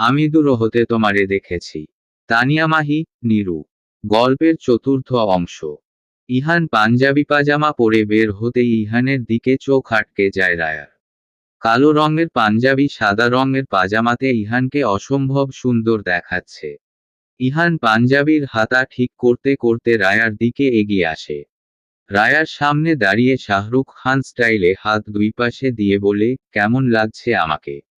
আমি দূর হতে তোমারে দেখেছি। তানিয়া মাহি, নিরু। গল্পের চতুর্থ অংশ। ইহান পাঞ্জাবি পাজামা পরে বের হতেই ইহানের দিকে চোখ আটকে যায় রায়ার। কালো রঙের পাঞ্জাবি সাদা রঙের পাজামাতে ইহানকে অসম্ভব সুন্দর দেখাচ্ছে। ইহান পাঞ্জাবির হাতা ঠিক করতে করতে রায়ার দিকে এগিয়ে আসে। রায়ার সামনে দাঁড়িয়ে শাহরুখ খান স্টাইলে হাত দুই পাশে দিয়ে বলে, কেমন লাগছে আমাকে?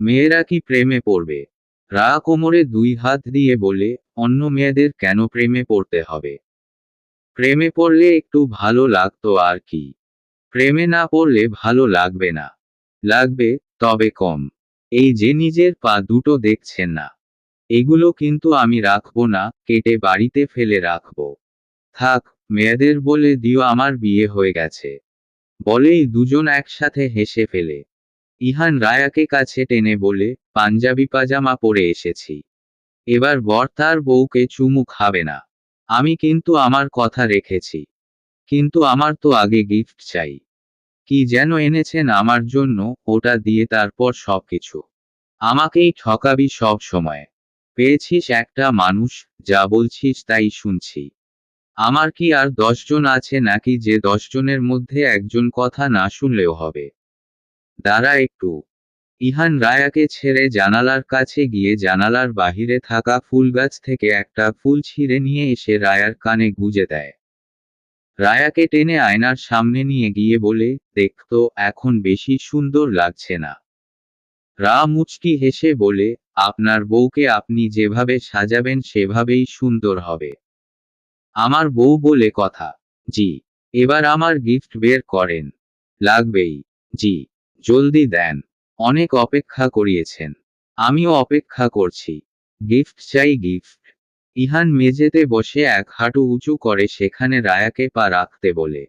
মেয়েরা কি প্রেমে পড়বে? রা কোমরে দুই হাত দিয়ে বলে, অন্য মেয়েদের কেন প্রেমে পড়তে হবে? প্রেমে পড়লে একটু ভালো লাগতো আর কি। প্রেমে না পড়লে ভালো লাগবে না। লাগবে, তবে কম। এই যে নিজের পা দুটো দেখছেন না। এগুলো কিন্তু আমি রাখব না, কেটে বাড়িতে ফেলে রাখব। থাক, মেয়েদের বলে দিও আমার বিয়ে হয়ে গেছে। বলেই দুজন একসাথে হেসে ফেলে। ইহান রায়াকে কাছে টেনে বলে, পাঞ্জাবি পাজামা পরে এসেছি। এবার বর তার বউকে চুমু খাবে না। আমি কিন্তু আমার কথা রেখেছি। কিন্তু আমার তো আগে গিফট চাই। কি যেন এনেছেন আমার জন্য, ওটা দিয়ে তারপর সবকিছু। আমাকেই ঠকাবি সব সময়। পেয়েছিস একটা মানুষ, যা বলছিস তাই শুনছি। আমার কি আর দশজন আছে নাকি যে দশজনের মধ্যে একজন কথা না শুনলেও হবে? দাঁড়া একটু। ইহান রায়াকে ছেড়ে জানালার কাছে গিয়ে জানালার বাহিরে থাকা ফুল গাছ থেকে একটা ফুল ছিঁড়ে নিয়ে এসে রায়ার কানে গুজে দেয়। রায়াকে টেনে আয়নার সামনে নিয়ে গিয়ে বলে দেখতো এখন বেশি সুন্দর লাগছে না। রা মুচকি হেসে বলে, আপনার বউকে আপনি যেভাবে সাজাবেন সেভাবেই সুন্দর হবে। আমার বউ বলে কথা। জি, এবার আমার গিফট বের করেন। লাগবেই। জি। জলদি দেন। অনেক অপেক্ষা করিয়েছেন। আমিও অপেক্ষা করছি। গিফট চাই, গিফট। ইহান মেঝেতে বসে এক হাঁটু উঁচু করে সেখানে রায়াকে পা রাখতে বলে।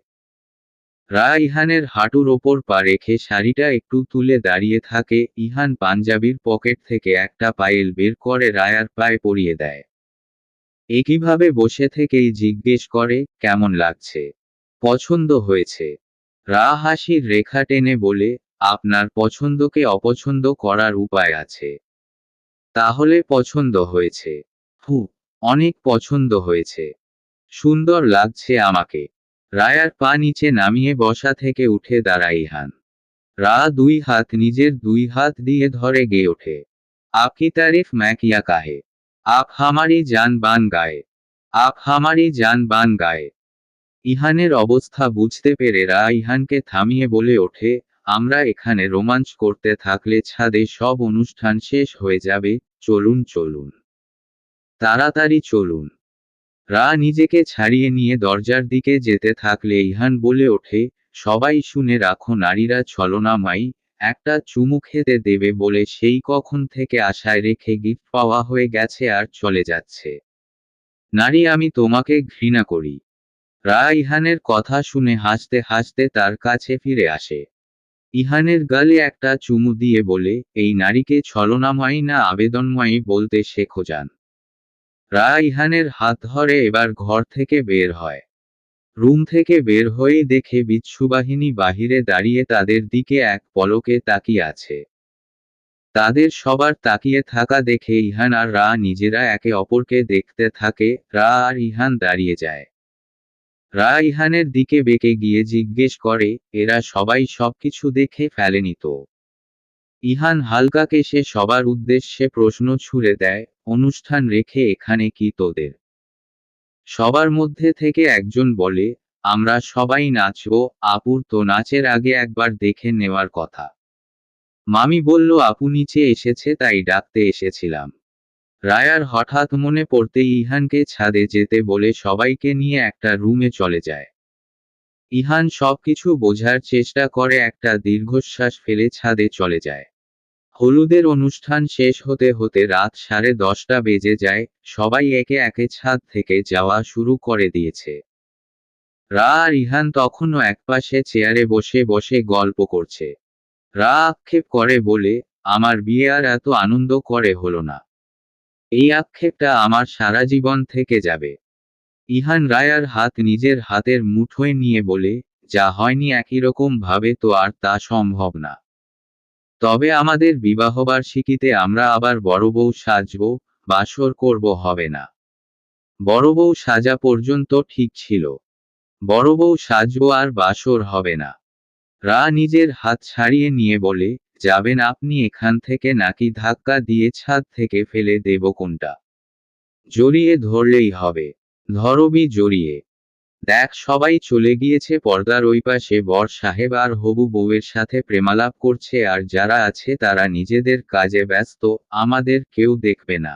রা ইহানের হাঁটুর ওপর পা রেখে শাড়িটা একটু তুলে দাঁড়িয়ে থাকে। ইহান পাঞ্জাবির পকেট থেকে একটা পায়েল বের করে রায়ার পায়ে পরিয়ে দেয়। একইভাবে বসে থেকেই জিজ্ঞেস করে, কেমন লাগছে? পছন্দ হয়েছে। রা হাসির রেখা টেনে বলে আপনার পছন্দকে অপছন্দ করার উপায় আছে। তাহলে পছন্দ হয়েছে। হু, অনেক পছন্দ হয়েছে। সুন্দর লাগছে আমাকে। রায়ার পা নিচে নামিয়ে বসা থেকে উঠে দাঁড়ায় ইহান। রা দুই হাত নিজের দুই হাত দিয়ে ধরে গেয়ে ওঠে। আপকি তারিফ ম্যাকিয়া কাহে। আপ হামারি জান বান গায়ে। আপ হামারি জান বান গায়ে। ইহানের অবস্থা বুঝতে পেরে রা ইহানকে থামিয়ে বলে ওঠে আমরা এখানে রোমাঞ্চ করতে থাকলে ছাদে সব অনুষ্ঠান শেষ হয়ে যাবে, চলুন চলুন। তাড়াতাড়ি চলুন। রা নিজেকে ছাড়িয়ে নিয়ে দরজার দিকে যেতে থাকলে ইহান বলে ওঠে, সবাই শুনে রাখো নারীরা ছলনামাই একটা চুমু খেতে দেবে বলে সেই কখন থেকে আশায় রেখে গিফট পাওয়া হয়ে গেছে আর চলে যাচ্ছে। নারী, আমি তোমাকে ঘৃণা করি। রা ইহানের কথা শুনে হাসতে হাসতে তার কাছে ফিরে আসে। ইহানের গালে একটা চুমু দিয়ে বলে, এই নারীকে ছলনাময়ী না আবেদনময়ী বলতে শেখো যান রা ইহানের হাত ধরে এবার ঘর থেকে বের হয়। রুম থেকে বের হয়েই দেখে বিচ্ছুবাহিনী বাহিরে দাঁড়িয়ে তাদের দিকে এক পলকে তাকিয়ে আছে। তাদের সবার তাকিয়ে থাকা দেখে ইহান আর রা নিজেরা একে অপরকে দেখতে থাকে, রা আর ইহান দাঁড়িয়ে যায়। রা ইহানের দিকে বেঁকে গিয়ে জিজ্ঞেস করে, এরা সবাই সবকিছু দেখে ফেলেনি তো? ইহান হালকা কেসে সবার উদ্দেশ্যে প্রশ্ন ছুড়ে দেয়, অনুষ্ঠান রেখে এখানে কি তোদের? সবার মধ্যে থেকে একজন বলে, আমরা সবাই নাচব, আপুর তো নাচের আগে একবার দেখে নেওয়ার কথা। মামি বলল, আপু নিচে এসেছে, তাই ডাকতে এসেছিলাম। রায়ার হঠাৎ মনে পড়তেই ইহানকে ছাদে যেতে বলে সবাইকে নিয়ে একটা রুমে চলে যায়। ইহান সবকিছু বোঝার চেষ্টা করে একটা দীর্ঘশ্বাস ফেলে ছাদে চলে যায়। হলুদের অনুষ্ঠান শেষ হতে হতে রাত সাড়ে দশটা বেজে যায়, সবাই একে একে ছাদ থেকে যাওয়া শুরু করে দিয়েছে। রা আর ইহান তখনও একপাশে চেয়ারে বসে বসে গল্প করছে। রা আক্ষেপ করে বলে, আমার বিয়ে আর এত আনন্দ করে হলো না। এই আক্ষেপটা আমার সারা জীবন থেকে যাবে। ইহান রায়ার হাত নিজের হাতের মুঠোয় নিয়ে বলে, যা হয়নি একই রকম ভাবে তো আর তা সম্ভব না। তবে আমাদের বিবাহবার্ষিকীতে আমরা আবার বড় বউ সাজব, বাসর করব হবে না। বড় বউ সাজা পর্যন্ত ঠিক ছিল। বড় বউ সাজব আর বাসর হবে না। রা নিজের হাত ছাড়িয়ে নিয়ে বলে যাবেন আপনি এখান থেকে নাকি ধাক্কা দিয়ে ছাদ থেকে ফেলে দেব কোনটা? জড়িয়ে ধরলেই হবে। ধরবি জড়িয়ে। দেখ, সবাই চলে গিয়েছে, পর্দার ওই পাশে বর সাহেব আর হবু বউয়ের সাথে প্রেমালাপ করছে আর যারা আছে তারা নিজেদের কাজে ব্যস্ত, আমাদের কেউ দেখবে না।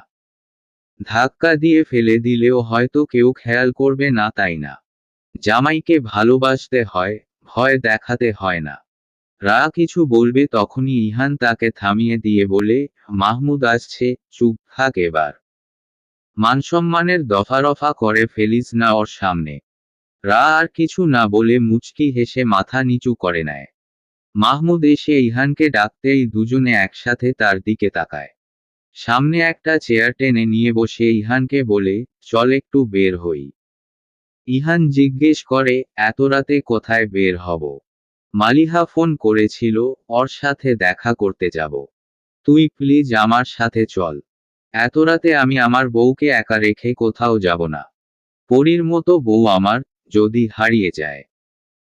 ধাক্কা দিয়ে ফেলে দিলেও হয়তো কেউ খেয়াল করবে না, তাই না? জামাইকে ভালোবাসতে হয়, ভয় দেখাতে হয় না। রা কিছু বলবে তখনই ইহান তাকে থামিয়ে দিয়ে বলে, মাহমুদ আসছে, চুপ থাক এবার। মানসম্মানের দফারফা করে ফেলিস না ওর সামনে। রা আর কিছু না বলে মুচকি হেসে মাথা নিচু করে নেয়। মাহমুদ এসে ইহানকে ডাকতেই দুজনে একসাথে তার দিকে তাকায়। সামনে একটা চেয়ার টেনে নিয়ে বসে ইহানকে বলে, চল একটু বের হই। ইহান জিজ্ঞেস করে, এত রাতে কোথায় বের হব? মালিহা ফোন করেছিল, ওর সাথে দেখা করতে যাব। তুই প্লিজ আমার সাথে চল। এত রাতে আমি আমার বউকে একা রেখে কোথাও যাব না। পরীর মতো বউ আমার, যদি হারিয়ে যায়।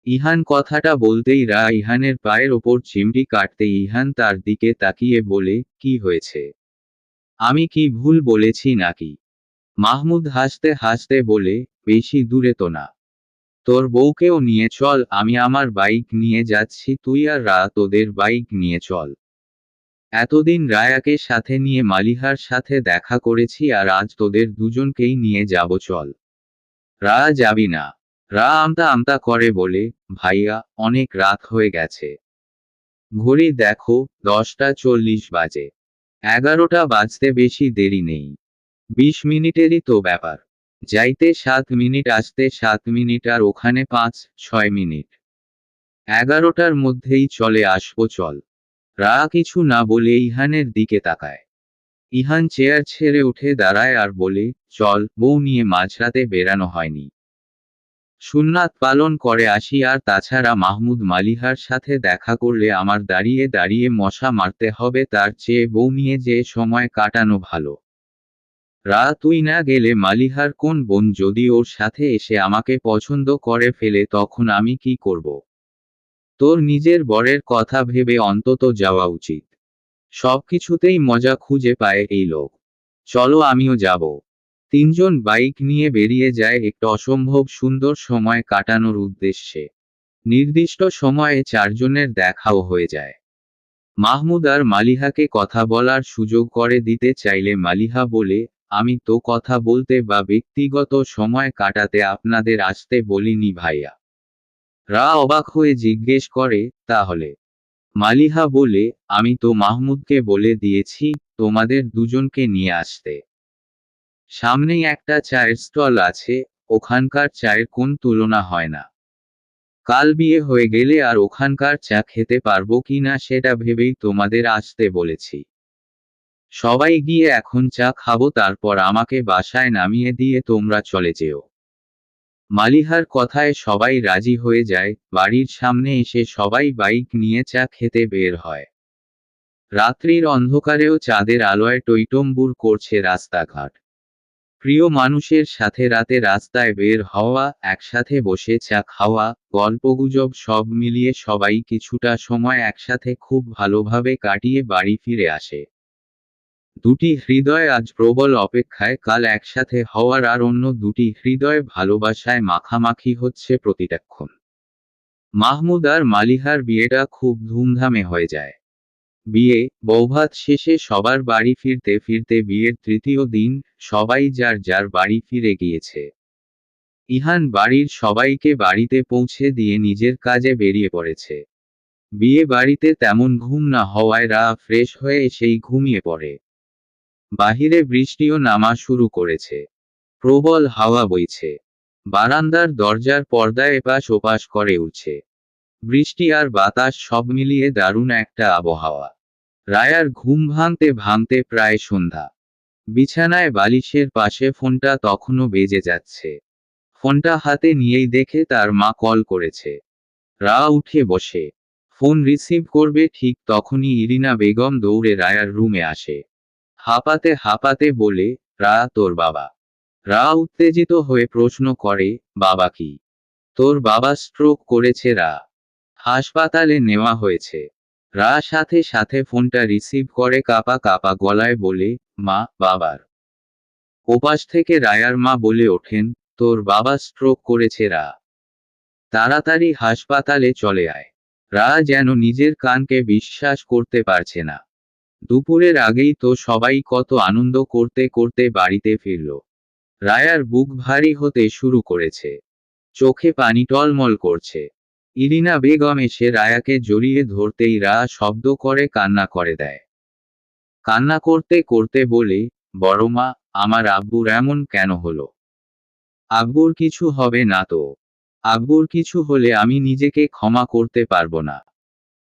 ইহান কথাটা বলতেই রা ইহানের পায়ের ওপর চিমটি কাটতে ইহান তার দিকে তাকিয়ে বলে, কি হয়েছে? আমি কি ভুল বলেছি নাকি? মাহমুদ হাসতে হাসতে বলে, বেশি দূরে তো না। তোর বউকেও নিয়ে চল, আমি আমার বাইক নিয়ে যাচ্ছি, তুই আর রা তোদের বাইক নিয়ে চল। এতদিন রায়াকে সাথে নিয়ে মালিহার সাথে দেখা করেছি আর আজ তোদের দুজনকেই নিয়ে যাব, চল। রা যাবি না। রা আমতা আমতা করে বলে, ভাইয়া, অনেক রাত হয়ে গেছে। ঘড়ি দেখো, দশটা চল্লিশ বাজে। এগারোটা বাজতে বেশি দেরি নেই। বিশ মিনিটেরই তো ব্যাপার। যাইতে সাত মিনিট, আসতে সাত মিনিট আর ওখানে পাঁচ, ছয় মিনিট। এগারোটার মধ্যেই চলে আসব, চল। রা কিছু না বলে ইহানের দিকে তাকায়। ইহান চেয়ার ছেড়ে উঠে দাঁড়ায় আর বলে, চল, বউ নিয়ে মাঝরাতে বেরানো হয়নি। সুন্নাত পালন করে আসি আর তাছাড়া মাহমুদ মালিহার সাথে দেখা করলে আমার দাঁড়িয়ে দাঁড়িয়ে মশা মারতে হবে, তার চেয়ে বউ নিয়ে যে সময় কাটানো ভালো। রা, তুই না গেলে মালিহার কোন বোন যদি ওর সাথে এসে আমাকে পছন্দ করে ফেলে, তখন আমি কি করব? তোর নিজের বরের কথা ভেবে অন্তত যাওয়া উচিত। সবকিছুতেই মজা খুঁজে পায় এই লোক। চলো আমিও যাব। তিনজন বাইক নিয়ে বেরিয়ে যায় একটা অসম্ভব সুন্দর সময় কাটানোর উদ্দেশ্যে। নির্দিষ্ট সময়ে চারজনের দেখাও হয়ে যায়। মাহমুদ আর মালিহাকে কথা বলার সুযোগ করে দিতে চাইলে মালিহা বলে আমি তো কথা বলতে বা ব্যক্তিগত সময় কাটাতে আপনাদের আসতে বলিনি ভাইয়া। রা অবাক হয়ে জিজ্ঞেস করে, তাহলে? মালিহা বলে, আমি তো মাহমুদকে বলে দিয়েছি তোমাদের দুজনকে নিয়ে আসতে। সামনেই একটা চায়ের স্টল আছে, ওখানকার চায়ের কোন তুলনা হয় না। কাল বিয়ে হয়ে গেলে আর ওখানকার চা খেতে পারব কি না সেটা ভেবেই তোমাদের আসতে বলেছি। সবাই গিয়ে এখন চা খাব, তারপর আমাকে বাসায় নামিয়ে দিয়ে তোমরা চলে যেও। মালিহার কথায় সবাই রাজি হয়ে যায়, বাড়ির সামনে এসে সবাই বাইক নিয়ে চা খেতে বের হয়। রাত্রির অন্ধকারেও চাঁদের আলোয় টৈটম্বুর করছে রাস্তাঘাট। প্রিয় মানুষের সাথে রাতে রাস্তায় বের হওয়া, একসাথে বসে চা খাওয়া, গল্পগুজব সব মিলিয়ে সবাই কিছুটা সময় একসাথে খুব ভালোভাবে কাটিয়ে বাড়ি ফিরে আসে। দুটি হৃদয় আজ প্রবল অপেক্ষায়, কাল একসাথে হওয়ার আর অন্য দুটি হৃদয় ভালোবাসায় মাখামাখি হচ্ছে প্রতিটাক্ষণ। মাহমুদ আর মালিহার বিয়েটা খুব ধুমধামে হয়ে যায়। বিয়ে, বৌভাত শেষে সবার বাড়ি ফিরতে ফিরতে বিয়ের তৃতীয় দিন, সবাই যার যার বাড়ি ফিরে গিয়েছে। ইহান বাড়ির সবাইকে বাড়িতে পৌঁছে দিয়ে নিজের কাজে বেরিয়ে পড়েছে। বিয়ে বাড়িতে তেমন ঘুম না হওয়ায় রা ফ্রেশ হয়ে সেই ঘুমিয়ে পড়ে। বাহিরে বৃষ্টিও নামা শুরু করেছে। প্রবল হাওয়া বইছে। বারান্দার দরজার পর্দায় এপাশ ওপাশ করে উঠছে। বৃষ্টি আর বাতাস সব মিলিয়ে দারুণ একটা আবহাওয়া। রায়ার ঘুম ভাঙতে ভাঙতে প্রায় সন্ধ্যা। বিছানায় বালিশের পাশে ফোনটা তখনও বেজে যাচ্ছে। ফোনটা হাতে নিয়েই দেখে তার মা কল করেছে। রা উঠে বসে। ফোন রিসিভ করবে ঠিক তখনই ইরিনা বেগম দৌড়ে রায়ার রুমে আসে। হাঁপাতে হাঁপাতে বলে, রা, তোর বাবা। রা উত্তেজিত হয়ে প্রশ্ন করে, বাবা কি? তোর বাবা স্ট্রোক করেছে রা। হাসপাতালে নেওয়া হয়েছে। রা সাথে সাথে ফোনটা রিসিভ করে কাপা কাপা গলায় বলে, মা, বাবার। ওপাশ থেকে রায়ার মা বলে ওঠেন, তোর বাবা স্ট্রোক করেছে রা। তাড়াতাড়ি হাসপাতালে চলে আয়। রা যেন নিজের কানকে বিশ্বাস করতে পারছে না। দুপুরের আগেই তো সবাই কত আনন্দ করতে করতে বাড়িতে ফিরল। রায়ার বুক ভারী হতে শুরু করেছে। চোখে পানি টলমল করছে। ইরিনা বেগম এসে রায়াকে জড়িয়ে ধরতেই রা শব্দ করে কান্না করে দেয়। কান্না করতে করতে বলে, বড় মা, আমার আব্বুর এমন কেন হলো? আব্বুর কিছু হবে না তো। আব্বুর কিছু হলে আমি নিজেকে ক্ষমা করতে পারব না।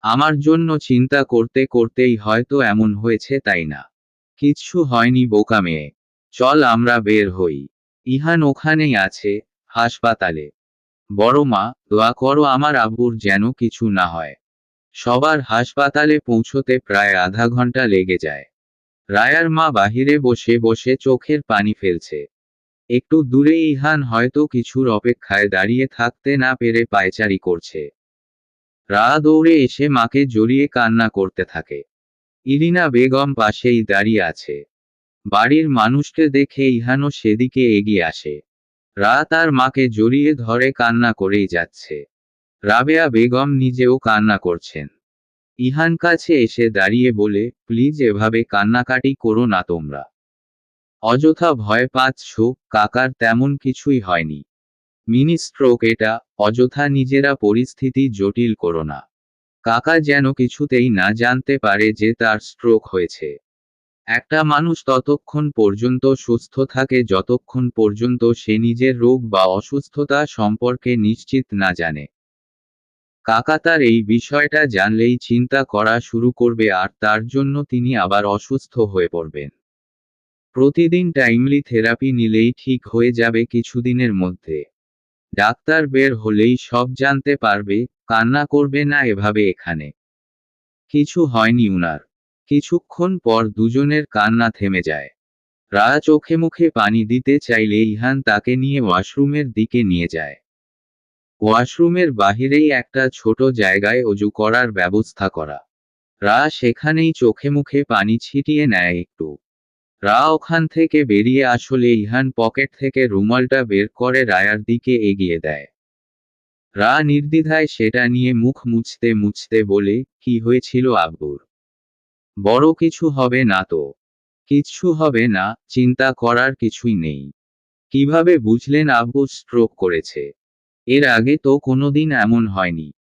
আমার জন্য চিন্তা করতে করতেই হয়তো এমন হয়েছে তাই না। কিচ্ছু হয়নি বোকা মেয়ে। চল আমরা বের হই। ইহান ওখানেই আছে, হাসপাতালে। বড় মা, দোয়া করো আমার আব্বুর যেন কিছু না হয়। সবার হাসপাতালে পৌঁছতে প্রায় আধা ঘণ্টা লেগে যায়। রায়ার মা বাহিরে বসে বসে চোখের পানি ফেলছে। একটু দূরে ইহান হয়তো কিছুর অপেক্ষায় দাঁড়িয়ে থাকতে না পেরে পায়চারি করছে। রা দৌড়ে এসে মাকে জড়িয়ে কান্না করতে থাকে। ইরিনা বেগম পাশেই দাঁড়িয়ে আছে। বাড়ির মানুষকে দেখে ইহানও সেদিকে এগিয়ে আসে। রা তার মাকে জড়িয়ে ধরে কান্না করেই যাচ্ছে। রাবেয়া বেগম নিজেও কান্না করছেন। ইহান কাছে এসে দাঁড়িয়ে বলে, প্লিজ এভাবে কান্নাকাটি করো না তোমরা। অযথা ভয় পাচ্ছ, কাকার তেমন কিছুই হয়নি। মিনি স্ট্রোক এটা, অযথা নিজেরা পরিস্থিতি জটিল করো না। কাকা যেন কিছুতেই না জানতে পারে যে তার স্ট্রোক হয়েছে। একটা মানুষ ততক্ষণ পর্যন্ত সুস্থ থাকে যতক্ষণ পর্যন্ত সে নিজের রোগ বা অসুস্থতা সম্পর্কে নিশ্চিত না জানে। কাকা তার এই বিষয়টা জানলেই চিন্তা করা শুরু করবে আর তার জন্য তিনি আবার অসুস্থ হয়ে পড়বেন। প্রতিদিন টাইমলি থেরাপি নিলেই ঠিক হয়ে যাবে কিছুদিনের মধ্যে। ডাক্তার বের হলেই সব জানতে পারবে, কান্না করবে না এভাবে এখানে। কিছু হয়নি উনার। কিছুক্ষণ পর দুজনের কান্না থেমে যায়। রা চোখে মুখে পানি দিতে চাইলে ইহান তাকে নিয়ে ওয়াশরুমের দিকে নিয়ে যায়। ওয়াশরুমের বাহিরেই একটা ছোট জায়গায় অজু করার ব্যবস্থা করা। রা সেখানেই চোখে মুখে পানি ছিটিয়ে নেয় একটু। রা ওখান থেকে বেরিয়ে আসলে ইহান পকেট থেকে রুমালটা বের করে রায়ার দিকে এগিয়ে দেয়। রা নির্দ্বিধায় সেটা নিয়ে মুখ মুছতে মুছতে বলে, কি হয়েছিল আব্বুর? বড় কিছু হবে না তো। কিচ্ছু হবে না, চিন্তা করার কিছুই নেই। কীভাবে বুঝলেন আব্বু স্ট্রোক করেছে? এর আগে তো কোনোদিন এমন হয়নি।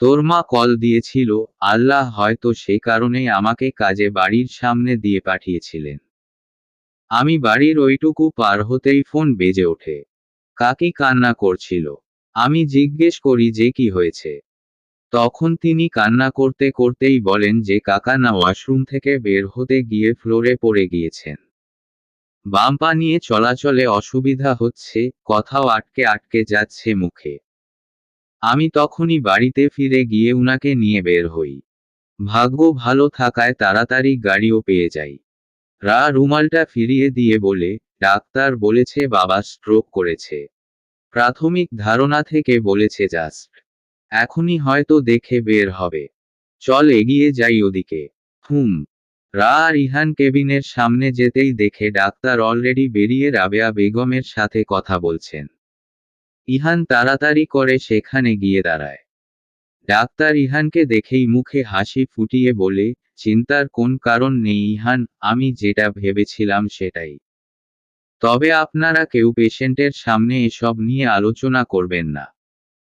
তোর মা কল দিয়েছিল, আল্লাহ হয়তো সে কারণেই আমাকে কাজে বাড়ির সামনে দিয়ে পাঠিয়েছিলেন। আমি বাড়ির ওইটুকু পার হতেই ফোন বেজে ওঠে। কাকি কান্না করছিল। আমি জিজ্ঞেস করি যে কি হয়েছে। তখন তিনি কান্না করতে করতেই বলেন যে কাকা না ওয়াশরুম থেকে বের হতে গিয়ে ফ্লোরে পড়ে গিয়েছেন। বাম পা নিয়ে চলাচলে অসুবিধা হচ্ছে, কথাও আটকে আটকে যাচ্ছে মুখে। আমি তখনই বাড়িতে ফিরে গিয়ে উনাকে নিয়ে বের হই। ভাগ্য ভালো থাকায় তাড়াতাড়ি গাড়িও পেয়ে যাই। রা রুমালটা ফিরিয়ে দিয়ে বলে, ডাক্তার বলেছে বাবা স্ট্রোক করেছে। প্রাথমিক ধারণা থেকে বলেছে জাস্ট এখনই হয়তো দেখে বের হবে। চল এগিয়ে যাই ওদিকে। হুম রা আর ইহান কেবিনের সামনে যেতেই দেখে ডাক্তার অলরেডি বেরিয়ে রাবেয়া বেগমের সাথে কথা বলছেন। ইহান তাড়াতাড়ি করে সেখানে গিয়ে দাঁড়ায়। ডাক্তার ইহানকে দেখেই মুখে হাসি ফুটিয়ে বলে চিন্তার কোন কারণ নেই, ইহান, আমি যেটা ভেবেছিলাম সেটাই। তবে আপনারা কেউ পেশেন্টের সামনে এসব নিয়ে আলোচনা করবেন না।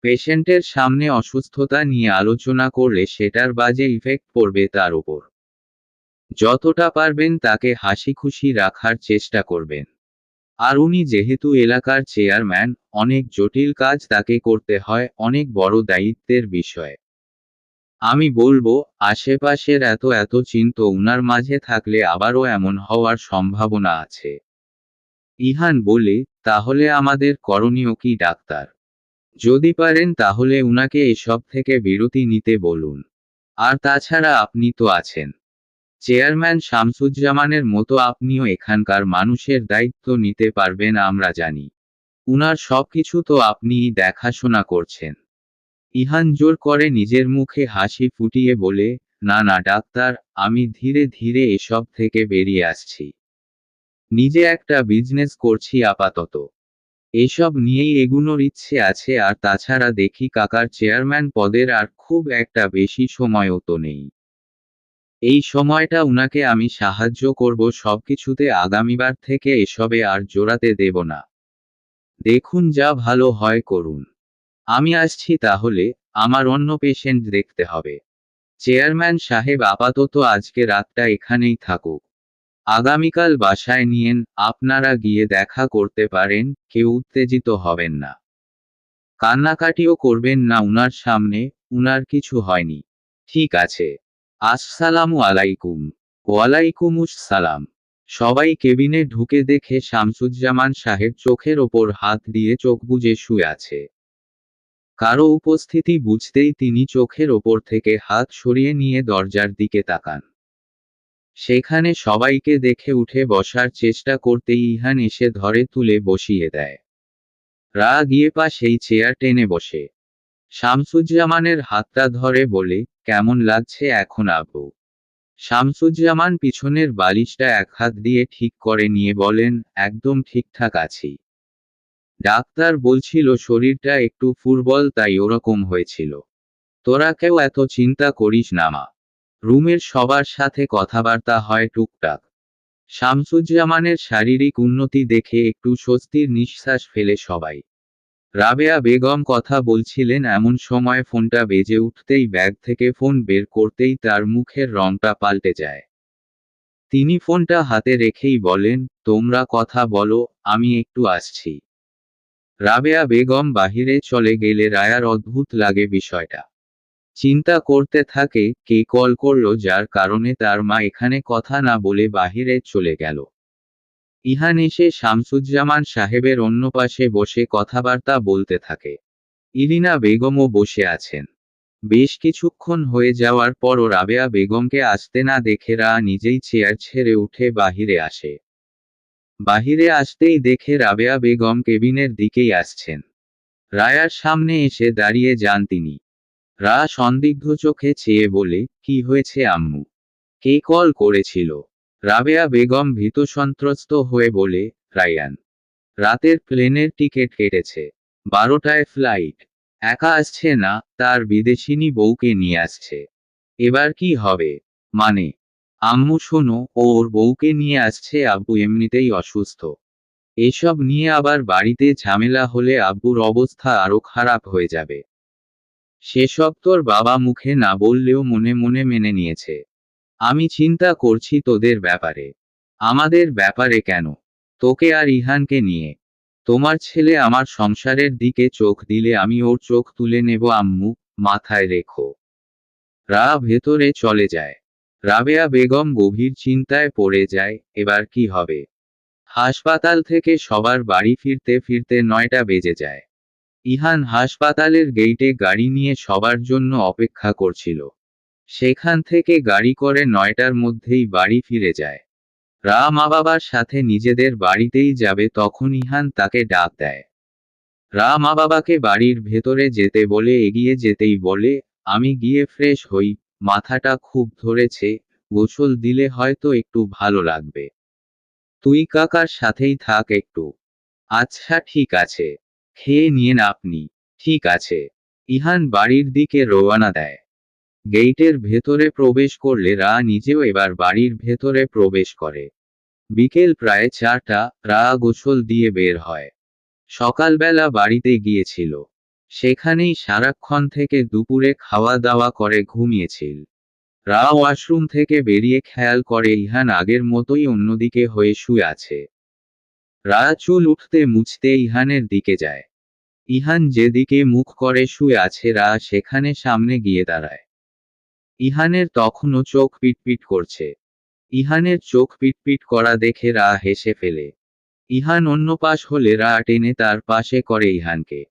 পেশেন্টের সামনে অসুস্থতা নিয়ে আলোচনা করলে সেটার বাজে ইফেক্ট পড়বে তার উপর। যতটা পারবেন তাকে হাসি খুশি রাখার চেষ্টা করবেন। আর উনি যেহেতু এলাকার চেয়ারম্যান, অনেক জটিল কাজ তাকে করতে হয়, অনেক বড় দায়িত্বের বিষয়। আমি বলব, আশেপাশের এত এত চিন্ত উনার মাঝে থাকলে আবারও এমন হওয়ার সম্ভাবনা আছে। ইহান বলে, তাহলে আমাদের করণীয় কি ডাক্তার? যদি পারেন তাহলে উনাকে এসব থেকে বিরতি নিতে বলুন। আর তাছাড়া আপনি তো আছেন। চেয়ারম্যান শামসুজ্জামানের মতো আপনিও এখানকার মানুষের দায়িত্ব নিতে পারবেন আমরা জানি। উনার সবকিছু তো আপনিই দেখাশোনা করছেন। ইহান জোর করে নিজের মুখে হাসি ফুটিয়ে বলে, না না, ডাক্তার, আমি ধীরে ধীরে এসব থেকে বেরিয়ে আসছি। নিজে একটা বিজনেস করছি আপাতত। এসব নিয়েই এগুনোর ইচ্ছে আছে আর তাছাড়া দেখি কাকার চেয়ারম্যান পদের আর খুব একটা বেশি সময়ও তো নেই। এই সময়টা উনাকে আমি সাহায্য করব সবকিছুতে আগামীবার থেকে এসবে আর জোড়াতে দেব না। দেখুন যা ভালো হয় করুন। আমি আসছি তাহলে আমার অন্য পেশেন্ট দেখতে হবে। চেয়ারম্যান সাহেব আপাতত আজকে রাতটা এখানেই থাকুক। আগামীকাল বাসায় নিয়েন, আপনারা গিয়ে দেখা করতে পারেন, কেউ উত্তেজিত হবেন না। কান্নাকাটিও করবেন না উনার সামনে, উনার কিছু হয়নি। ঠিক আছে। আসসালামু আলাইকুম। ওয়ালাইকুমুস সালাম সবাই কেবিনে ঢুকে দেখে শামসুজ্জামান সাহেব চোখের ওপর হাত দিয়ে চোখ বুজে শুয়ে আছে। কারও উপস্থিতি বুঝতেই তিনি চোখের ওপর থেকে হাত সরিয়ে নিয়ে দরজার দিকে তাকান। সেখানে সবাইকে দেখে উঠে বসার চেষ্টা করতেই ইহান এসে ধরে তুলে বসিয়ে দেয়। রা গিয়ে পা সেই চেয়ার টেনে বসে। শামসুজ্জামানের হাতটা ধরে বলে, কেমন লাগছে এখন আবু শামসুজ্জামান পিছনের বালিশটা এক হাত দিয়ে ঠিক করে নিয়ে বলেন, একদম ঠিকঠাক আছি। ডাক্তার বলছিল শরীরটা একটু ফুটবল তাই ওরকম হয়েছিল। তোরা কেউ এত চিন্তা করিস না, মা। রুমের সবার সাথে কথাবার্তা হয় টুকটাক। শামসুজ্জামানের শারীরিক উন্নতি দেখে একটু স্বস্তির নিঃশ্বাস ফেলে সবাই। রাবেয়া বেগম কথা বলছিলেন এমন সময় ফোনটা বেজে উঠতেই ব্যাগ থেকে ফোন বের করতেই তার মুখের রংটা পাল্টে যায়। তিনি ফোনটা হাতে রেখেই বলেন, তোমরা কথা বলো, আমি একটু আসছি। রাবেয়া বেগম বাহিরে চলে গেলে রায়ার অদ্ভুত লাগে বিষয়টা। চিন্তা করতে থাকে কে কল করল যার কারণে তার মা এখানে কথা না বলে বাহিরে চলে গেল। ইহান এসে শামসুজ্জামান সাহেবের অন্য পাশে বসে কথাবার্তা বলতে থাকে। ইরিনা বেগমও বসে আছেন। বেশ কিছুক্ষণ হয়ে যাওয়ার পরও রাবেয়া বেগমকে আসতে না দেখে রা নিজেই চেয়ার ছেড়ে উঠে বাহিরে আসে। বাহিরে আসতেই দেখে রাবেয়া বেগম কেবিনের দিকেই আসছেন। রায়ার সামনে এসে দাঁড়িয়ে যান তিনি। রা সন্দিগ্ধ চোখে চেয়ে বলে, কি হয়েছে আম্মু? কে কল করেছিল? রাবেয়া বেগম ভীত সন্ত্রস্ত হয়ে বলে, রায়ান, রাতের প্লেনের টিকিট কেটেছে। বারোটায় ফ্লাইট। একা আসছে না, তার বিদেশিনী বউকে নিয়ে আসছে। এবার কি হবে? মানে আম্মু শোনো ওর বউকে নিয়ে আসছে, আব্বু এমনিতেই অসুস্থ। এসব নিয়ে আবার বাড়িতে ঝামেলা হলে আব্বুর অবস্থা আরও খারাপ হয়ে যাবে। সেসব তোর বাবা মুখে না বললেও মনে মনে মেনে নিয়েছে। আমি চিন্তা করছি তোদের ব্যাপারে। আমাদের ব্যাপারে কেন? তোকে আর ইহানকে নিয়ে। তোমার ছেলে আমার সংসারের দিকে চোখ দিলে আমি ওর চোখ তুলে নেব, আম্মু, মাথায় রেখো। রা ভেতরে চলে যায়। রাবেয়া বেগম গভীর চিন্তায় পড়ে যায়, এবার কি হবে? হাসপাতাল থেকে সবার বাড়ি ফিরতে ফিরতে নয়টা বেজে যায়। ইহান হাসপাতালের গেইটে গাড়ি নিয়ে সবার জন্য অপেক্ষা করছিল। সেখান থেকে গাড়ি করে নয়টার মধ্যেই বাড়ি ফিরে যায়। রা মা বাবার সাথে নিজেদের বাড়িতেই যাবে তখন ইহান তাকে ডাক দেয়। রা মা বাবাকে বাড়ির ভেতরে যেতে বলে, এগিয়ে যেতেই বলে, আমি গিয়ে ফ্রেশ হই। মাথাটা খুব ধরেছে, গোসল দিলে হয়তো একটু ভালো লাগবে। তুই কাকার সাথেই থাক একটু। আচ্ছা ঠিক আছে। খেয়ে নিয়েন আপনি। ঠিক আছে। ইহান বাড়ির দিকে রওয়ানা দেয়। গেইটের ভেতরে প্রবেশ করলে রা নিজেও এবার বাড়ির ভেতরে প্রবেশ করে। বিকেল প্রায় চারটা, রা গোসল দিয়ে বের হয়। সকালবেলা বাড়িতে গিয়েছিল। সেখানেই সারাক্ষণ থেকে দুপুরে খাওয়া দাওয়া করে ঘুমিয়েছিল। রা ওয়াশরুম থেকে বেরিয়ে খেয়াল করে ইহান আগের মতোই অন্যদিকে হয়ে শুয়ে আছে। রা চুল উঠতে মুছতে ইহানের দিকে যায়। ইহান যেদিকে মুখ করে শুয়ে আছে রা সেখানে সামনে গিয়ে দাঁড়ায়। ইহানের তখনও চোখ পিটপিট করছে। ইহানের চোখ পিটপিট করা দেখে রা হেসে ফেলে। ইহান অন্য পাশ হলে রা টেনে তার পাশে করে ইহানকে।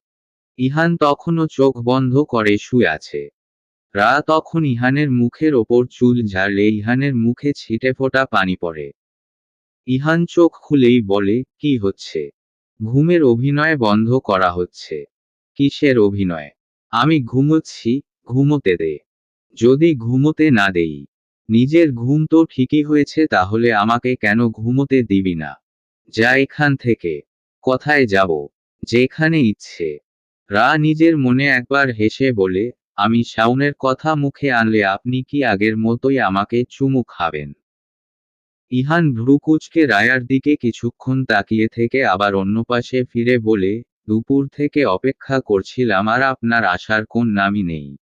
ইহান তখনও চোখ বন্ধ করে শুয়ে আছে। রা তখন ইহানের মুখের ওপর চুল ঝাড়লে ইহানের মুখে ছিটে ফোটা পানি পড়ে। ইহান চোখ খুলেই বলে, কি হচ্ছে? ঘুমের অভিনয় বন্ধ করা হচ্ছে। কিসের অভিনয়? আমি ঘুমোচ্ছি, ঘুমোতে দে। যদি ঘুমোতে না দেই, নিজের ঘুম তো ঠিকই হয়েছে তাহলে আমাকে কেন ঘুমোতে দিবি না? যা এখান থেকে। কোথায় যাব? যেখানে ইচ্ছে। রা নিজের মনে একবার হেসে বলে, আমি শাউনের কথা মুখে আনলে আপনি কি আগের মতোই আমাকে চুমু খাবেন? ইহান ভ্রুকুচকে রায়ার দিকে কিছুক্ষণ তাকিয়ে থেকে আবার অন্য পাশে ফিরে বলে, দুপুর থেকে অপেক্ষা করছিলাম আর আপনার আসার কোন নামই নেই।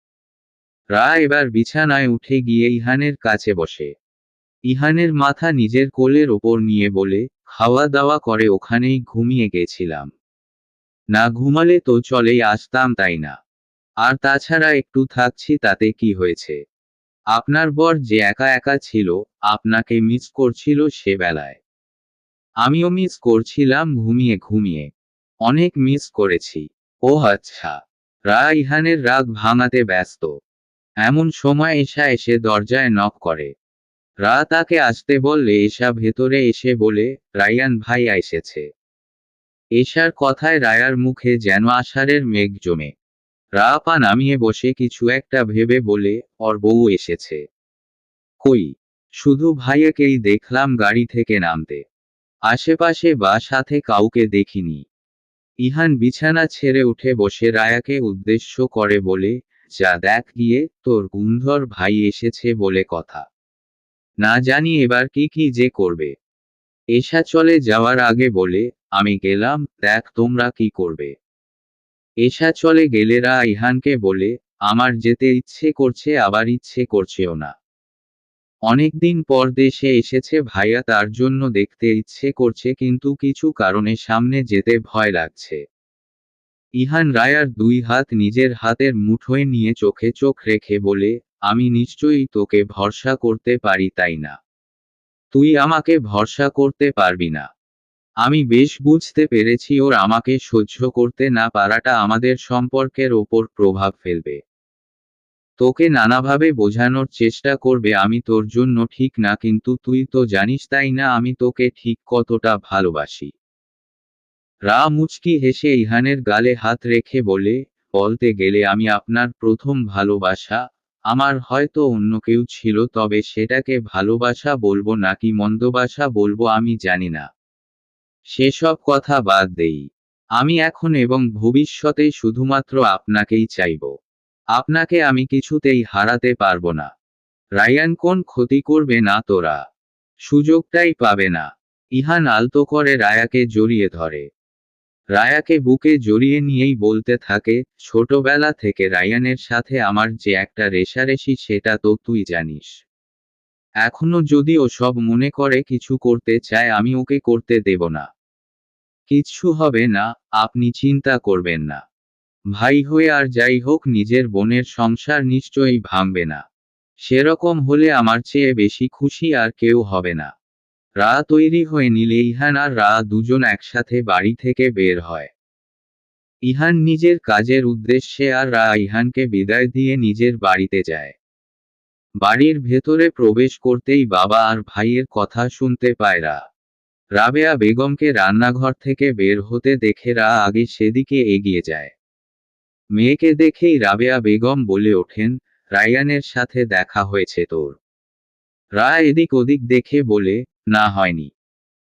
রা এবার বিছানায় উঠে গিয়ে ইহানের কাছে বসে। ইহানের মাথা নিজের কোলের ওপর নিয়ে বলে খাওয়া দাওয়া করে ওখানেই ঘুমিয়ে গেছিলাম। না ঘুমালে তো চলেই আসতাম তাই না। আর তাছাড়া একটু থাকছি তাতে কি হয়েছে? আপনার বর যে একা একা ছিল, আপনাকে মিস করছিল সে বেলায়। আমিও মিস করছিলাম ঘুমিয়ে ঘুমিয়ে। অনেক মিস করেছি। ও আচ্ছা। রা ইহানের রাগ ভাঙাতে ব্যস্ত। এমন সময় এসা এসে দরজায় নক করে। রা তাকে আসতে বললে এসা ভেতরে এসে বলে রায়ান ভাই এসেছে। এশার কথায় রায়ার মুখে যেন আষাঢ়ের মেঘ জমে। রা পা নামিয়ে বসে কিছু একটা ভেবে বলে, ওর বউ এসেছে। কই? শুধু ভাইয়াকেই দেখলাম গাড়ি থেকে নামতে। আশেপাশে বা সাথে কাউকে দেখিনি। ইহান বিছানা ছেড়ে উঠে বসে রায়াকে উদ্দেশ্য করে বলে, যা দেখ গিয়ে তোর গুন্ধর ভাই এসেছে বলে কথা। না জানি এবার কি কি যে করবে। এসা চলে যাওয়ার আগে বলে আমি গেলাম, দেখ তোমরা কি করবে। এসা চলে গেলেরা ইহানকে বলে, আমার যেতে ইচ্ছে করছে, আবার ইচ্ছে করছেও না। অনেকদিন পর দেশে এসেছে ভাইয়া, তার জন্য দেখতে ইচ্ছে করছে, কিন্তু কিছু কারণে সামনে যেতে ভয় লাগছে। ইহান রায়ার দুই হাত নিজের হাতের মুঠোয় নিয়ে চোখে চোখ রেখে বলে, আমি নিশ্চয়ই তোকে ভরসা করতে পারি তাই না। তুই আমাকে ভরসা করতে পারবি না। আমি বেশ বুঝতে পেরেছি ওর আমাকে সহ্য করতে না পারাটা আমাদের সম্পর্কের ওপর প্রভাব ফেলবে। তোকে নানাভাবে বোঝানোর চেষ্টা করবে আমি তোর জন্য ঠিক না কিন্তু তুই তো জানিস তাই না আমি তোকে ঠিক কতটা ভালোবাসি। রা মুচকি হেসে ইহানের গালে হাত রেখে বলে, বলতে গেলে আমি আপনার প্রথম ভালোবাসা, আমার হয়তো অন্য কেউ ছিল তবে সেটাকে ভালোবাসা বলব নাকি মন্দবাসা বলব আমি জানি না। সেসব কথা বাদ দেই। আমি এখন এবং ভবিষ্যতে শুধুমাত্র আপনাকেই চাইব। আপনাকে আমি কিছুতেই হারাতে পারব না। রায়ান কোন ক্ষতি করবে না তোরা। সুযোগটাই পাবে না। ইহান আলতো করে রায়াকে জড়িয়ে ধরে। রায়াকে বুকে জড়িয়ে নিয়েই বলতে থাকে, ছোটবেলা থেকে রায়ানের সাথে আমার যে একটা রেশারেশি সেটা তো তুই জানিস। এখনও যদি ও সব মনে করে কিছু করতে চায়, আমি ওকে করতে দেব না। কিচ্ছু হবে না, আপনি চিন্তা করবেন না। ভাই হয়ে আর যাই হোক, নিজের বোনের সংসার নিশ্চয়ই ভাঙবে না। সেরকম হলে আমার চেয়ে বেশি খুশি আর কেউ হবে না। রা তৈরি হয়ে নিলে ইহান আর রা দুজন একসাথে বাড়ি থেকে বের হয়। ইহান নিজের কাজের উদ্দেশ্যে আর রা ইহানকে বিদায় দিয়ে নিজের বাড়িতে যায়। বাড়ির ভেতরে প্রবেশ করতেই বাবা আর ভাইয়ের কথা শুনতে পায় রা। রাবেয়া বেগমকে রান্নাঘর থেকে বের হতে দেখে রা আগে সেদিকে এগিয়ে যায়। মেয়েকে দেখেই রাবেয়া বেগম বলে ওঠেন, রায়ানের সাথে দেখা হয়েছে তোর। রা এদিক ওদিক দেখে বলে, না হয়নি।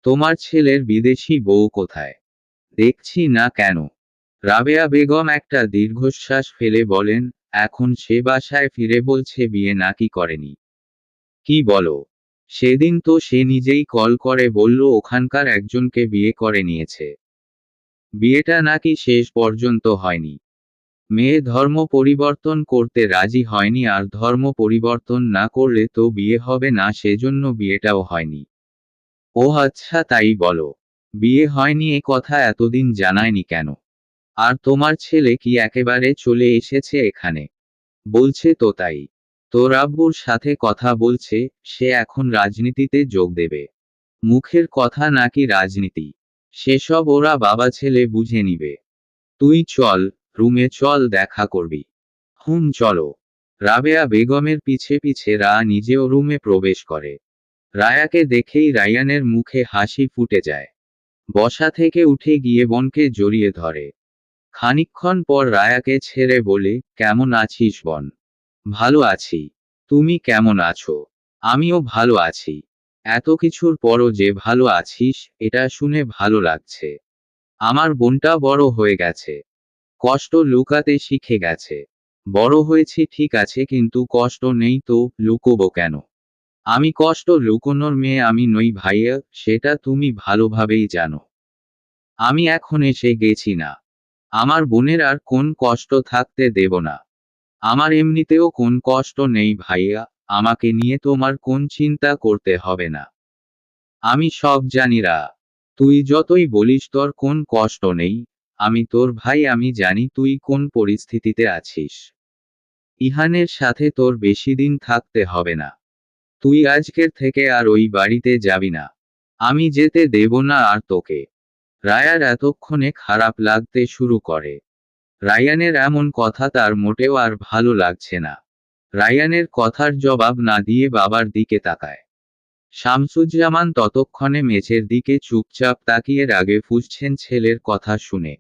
তোমার ছেলের বিদেশি বউ কোথায়? দেখছি না কেন? রাবেয়া বেগম একটা দীর্ঘশ্বাস ফেলে বলেন, এখন সে বাসায় ফিরে বলছে বিয়ে নাকি করেনি। কি বলো? সেদিন তো সে নিজেই কল করে বলল, ওখানকার একজনকে বিয়ে করে নিয়েছে। বিয়েটা নাকি শেষ পর্যন্ত হয়নি। মেয়ে ধর্ম পরিবর্তন করতে রাজি হয়নি, আর ধর্ম পরিবর্তন না করলে তো বিয়ে হবে না, সেজন্য বিয়েটাও হয়নি। ও আচ্ছা তাই বলো। বিয়ে হয়নি এ কথা এতদিন জানায়নি কেন? আর তোমার ছেলে কি একেবারে চলে এসেছে এখানে? বলছে তো তাই। তোর আব্বুর সাথে কথা বলছে, সে এখন রাজনীতিতে যোগ দেবে। মুখের কথা নাকি রাজনীতি? সেসব ওরা বাবা ছেলে বুঝে নিবে। তুই চল, রুমে চল, দেখা করবি। হুম, চলো। রাবেয়া বেগমের পিছে পিছে রা নিজেও রুমে প্রবেশ করে। রায়াকে দেখেই রায়ানের মুখে হাসি ফুটে যায়। বসা থেকে উঠে গিয়ে বনকে জড়িয়ে ধরে। খানিকক্ষণ পর রায়াকে ছেড়ে বলে, কেমন আছিস বন? ভালো আছি। তুমি কেমন আছো? আমিও ভালো আছি। এত কিছুর পরও যে ভালো আছিস, এটা শুনে ভালো লাগছে। আমার বোনটা বড় হয়ে গেছে। কষ্ট লুকাতে শিখে গেছে। বড় হয়েছি ঠিক আছে কিন্তু কষ্ট নেই তো লুকোবো কেন? আমি কষ্ট লুকোনোর মেয়ে আমি নই ভাইয়া, সেটা তুমি ভালোভাবেই জানো। আমি এখন এসে গেছি না। আমার বোনের আর কোন কষ্ট থাকতে দেব না। আমার এমনিতেও কোন কষ্ট নেই ভাইয়া, আমাকে নিয়ে তোমার কোন চিন্তা করতে হবে না। আমি সব জানি রা। তুই যতই বলিস তোর কোন কষ্ট নেই, আমি তোর ভাই, আমি জানি তুই কোন পরিস্থিতিতে আছিস। ইহানের সাথে তোর বেশি দিন থাকতে হবে না। তুই আজকের থেকে আর ওই বাড়িতে যাবি না। আমি যেতে দেব না আর তোকে। রায়ার এতক্ষণে খারাপ লাগতে শুরু করে। রায়ানের এমন কথা তার মোটেও আর ভালো লাগছে না। রায়ানের কথার জবাব না দিয়ে বাবার দিকে তাকায়। শামসুজ্জামান ততক্ষণে মেঝের দিকে চুপচাপ তাকিয়ে রাগে ফুসছেন ছেলের কথা শুনে।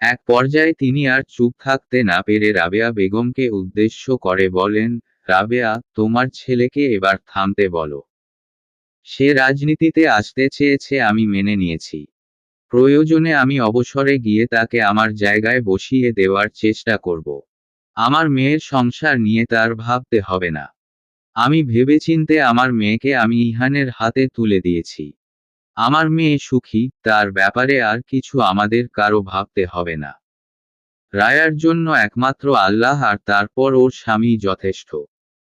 এক পর্যায়ে তিনি আর চুপ থাকতে না পেরে রাবেয়া বেগমকে উদ্দেশ্য করে বলেন, রাবেয়া, তোমার ছেলেকে এবার থামতে বলো। সে রাজনীতিতে আসতে চেয়েছে, আমি মেনে নিয়েছি। প্রয়োজনে আমি অবসরে গিয়ে তাকে আমার জায়গায় বসিয়ে দেওয়ার চেষ্টা করব। আমার মেয়ের সংসার নিয়ে তার ভাবতে হবে না। আমি ভেবেচিন্তে আমার মেয়েকে আমি ইহানের হাতে তুলে দিয়েছি। আমার মেয়ে সুখী, তার ব্যাপারে আর কিছু আমাদের কারও ভাবতে হবে না। রায়ার জন্য একমাত্র আল্লাহ আর তারপর ওর স্বামী যথেষ্ট।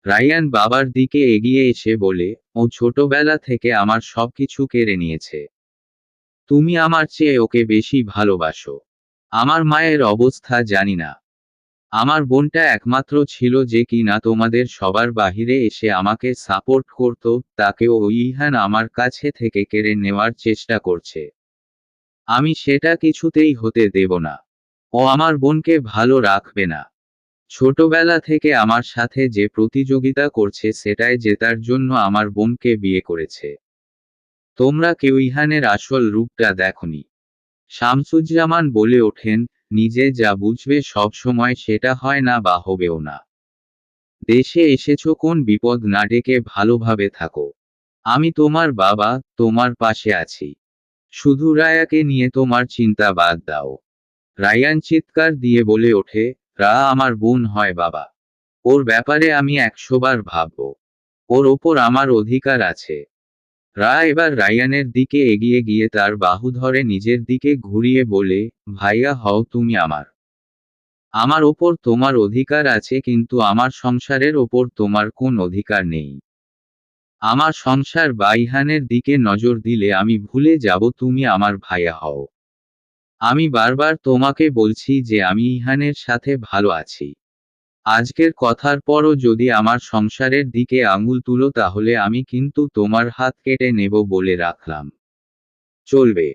রায়ান বাবার দিকে এগিয়ে এসে বলে, ও ছোটবেলা থেকে আমার সবকিছু কেড়ে নিয়েছে। তুমি আমার চেয়ে ওকে বেশি ভালোবাসো। আমার মায়ের অবস্থা জানি না। আমার বোনটা একমাত্র ছিল যে কিনা তোমাদের সবার বাহিরে এসে আমাকে সাপোর্ট করত, তাকেও ইহান আমার কাছে থেকে কেড়ে নেওয়ার চেষ্টা করছে। আমি সেটা কিছুতেই হতে দেব না। ও আমার বোনকে ভালো রাখবে না। ছোটবেলা থেকে আমার সাথে যে প্রতিযোগিতা করছে সেটাই জেতার জন্য আমার বোনকে বিয়ে করেছে। তোমরা কেউ ইহানের আসল রূপটা দেখনি। শামসুজ্জামান বলে ওঠেন, নিজে যা বুঝবে সব সময় সেটা হয় না বা হবেও না। দেশে এসেছ কোন বিপদ না ডেকে ভালোভাবে থাকো। আমি তোমার বাবা, তোমার পাশে আছি। শুধু রায়াকে নিয়ে তোমার চিন্তা বাদ দাও। রায়ান চিৎকার দিয়ে বলে ওঠে, রা আমার বোন হয় বাবা। ওর ব্যাপারে আমি একশোবার ভাবব। ওর ওপর আমার অধিকার আছে। রা এবার রায়ানের দিকে এগিয়ে গিয়ে তার বাহু ধরে নিজের দিকে ঘুরিয়ে বলে, ভাইয়া, হও তুমি আমার। আমার ওপর তোমার অধিকার আছে কিন্তু আমার সংসারের ওপর তোমার কোন অধিকার নেই। আমার সংসার বাইহানের দিকে নজর দিলে আমি ভুলে যাব, তুমি আমার ভাইয়া হও। আমি বারবার তোমাকে বলছি যে আমি ইহানের সাথে ভালো আছি। আজকের কথার পরও যদি আমার সংসারের দিকে আঙুল তুলো তাহলে আমি কিন্তু তোমার হাত কেটে নেব বলে রাখলাম। চলবে।